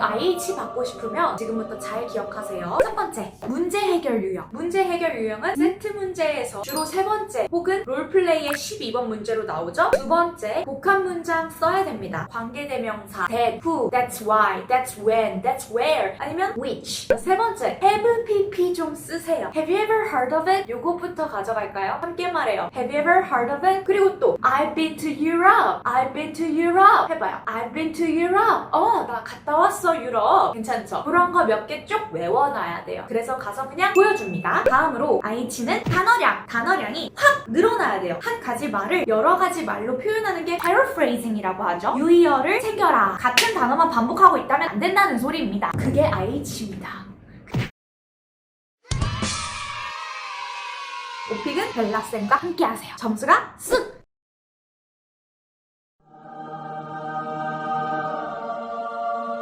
IH 받고 싶으면 지금부터 잘 기억하세요. 첫 번째, 문제 해결 유형. 문제 해결 유형은 세트 문제에서 주로 세 번째 혹은 롤플레이의 12번 문제로 나오죠. 두 번째, 복합 문장 써야 됩니다. 관계대명사, that, who, that's why, that's when, that's where, 아니면 which. 세 번째, have pp 좀 쓰세요. Have you ever heard of it? 요거부터 가져갈까요? 함께 말해요. Have you ever heard of it? 그리고 또 I've been to Europe. I've been to Europe. 해봐요. I've been to Europe. 어, 나 갔다 왔어, 유럽. 괜찮죠? 그런 거 몇 개 쭉 외워놔야 돼요. 그래서 가서 그냥 보여줍니다. 다음으로 IH는 단어량. 단어량이 확 늘어나야 돼요. 한 가지 말을 여러 가지 말로 표현하는 게 paraphrasing이라고 하죠. 유의어를 챙겨라. 같은 단어만 반복하고 있다면 안 된다는 소리입니다. 그게 IH입니다. 오픽은 벨라쌤과 함께 하세요. 점수가 쑥!